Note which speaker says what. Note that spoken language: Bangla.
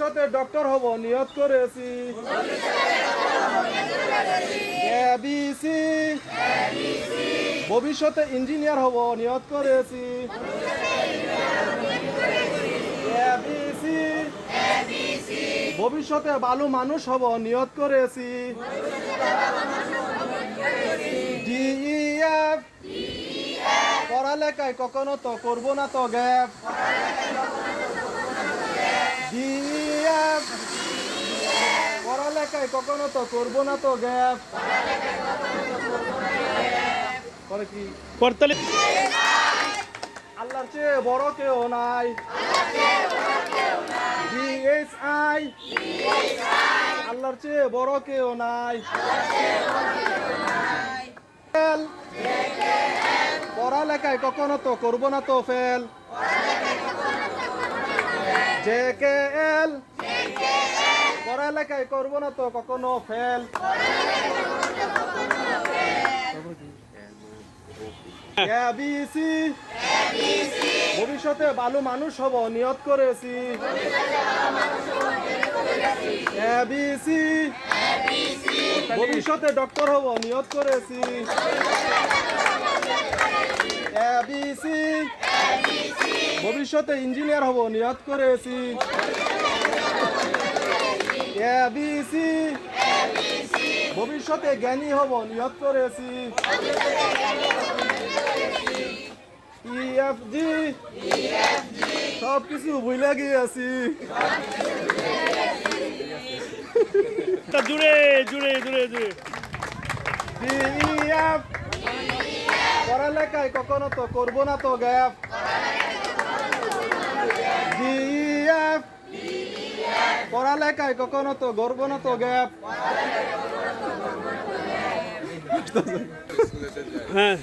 Speaker 1: ভবিষ্যতে ডক্টর হব নিয়ত করেছি। ভবিষ্যতে ইঞ্জিনিয়ার হব নিয়ত করেছি। ভবিষ্যতে ভালো মানুষ হব নিয়ত করেছি। ডিইএফ পড়ালেখায় কখনো তো করব না তো গ্যাপ। ডিইএফ পড়ালেখায় কখনো তো করব না তো গ্যাপ। পরে কি?
Speaker 2: করতালি
Speaker 1: আল্লাহর চেয়ে বড় কেউ নাই। ডিএসআই আল্লাহর চেয়ে বড় কেউ নাই। পড়ালেখায় কখনো তো করব না তো ফেল। জে কে এল পড়ালেখায় করব না তো কখনো ফেল। ভবিষ্যতে ভালো মানুষ হব নিয়ত করেছি। এবিসি ভবিষ্যতে ডক্টর হব নিয়ত করেছি। এবিসি ভবিষ্যতে ইঞ্জিনিয়ার হব নিয়ত করেছি এবিসি ভবিষ্যতে জ্ঞানী হব নিয়ত করেছি ইএফজি সব কিছু ভুলে গিয়েছি
Speaker 2: তা জুড়ে জুড়ে জুড়ে জুড়ে।
Speaker 1: ডিইএফ পড়ালেখায় কখনো তো করব না তো গ্যাপ। ডিইএফ। পড়ালেখায় কখনো তো গর্ব না তো গ্যাপ।
Speaker 2: হ্যাঁ।